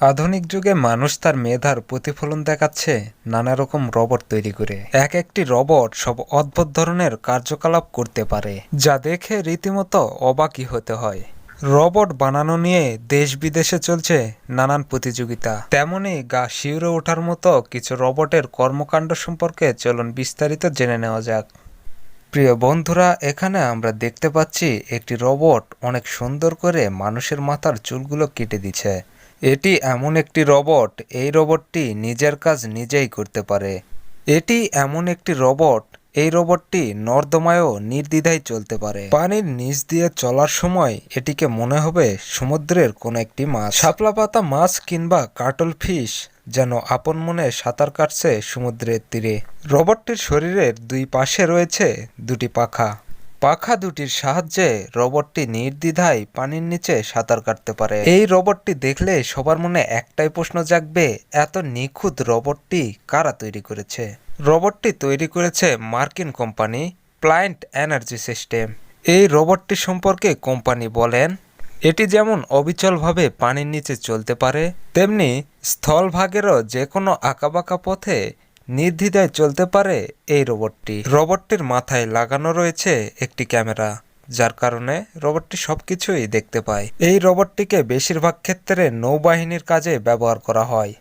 আধুনিক যুগে মানুষ তার মেধার প্রতিফলন দেখাচ্ছে নানা রকম রবট তৈরি করে। এক একটি রবট সব অদ্ভুত ধরনের কার্যকলাপ করতে পারে, যা দেখে রীতিমতো অবাকই হতে হয়। রবট বানানো নিয়ে দেশ বিদেশে চলছে নানান প্রতিযোগিতা। তেমনি গা শিউরে ওঠার মতো কিছু রবটের কর্মকাণ্ড সম্পর্কে চলুন বিস্তারিত জেনে নেওয়া যাক। প্রিয় বন্ধুরা, এখানে আমরা দেখতে পাচ্ছি একটি রবট অনেক সুন্দর করে মানুষের মাথার চুলগুলো কেটে দিচ্ছে। এটি এমন একটি রবট, এই রবটটি নিজের কাজ নিজেই করতে পারে। এটি এমন একটি রবট, এই রবটটি নর্দমায়ও নির্দ্বিধায় চলতে পারে। পানির নিচ দিয়ে চলার সময় এটিকে মনে হবে সমুদ্রের কোনো একটি মাছ। শাপলা পাতা মাছ কিংবা কাটল ফিশ যেন আপন মনে সাঁতার কাটছে সমুদ্রের তীরে। রবটটির শরীরের দুই পাশে রয়েছে দুটি পাখা। পাখা দুটির সাহায্যে রবটটি নির্দ্বিধায় পানির নিচে সাঁতার কাটতে পারে। এই রবটটি দেখলে সবার মনে একটাই প্রশ্ন জাগবে, এত নিখুঁত রবটটি কারা তৈরি করেছে? রোবটটি তৈরি করেছে মার্কিন কোম্পানি প্লায়েন্ট এনার্জি সিস্টেম। এই রোবটটি সম্পর্কে কোম্পানি বলেন, এটি যেমন অবিচলভাবে পানির নিচে চলতে পারে, তেমনি স্থলভাগেরও যে কোনো আঁকাবাঁকা পথে নির্দ্বিধায় চলতে পারে এই রোবটটি। রোবটটির মাথায় লাগানো রয়েছে একটি ক্যামেরা, যার কারণে রোবটটি সবকিছুই দেখতে পায়। এই রোবটটিকে বেশিরভাগ ক্ষেত্রে নৌবাহিনীর কাজে ব্যবহার করা হয়।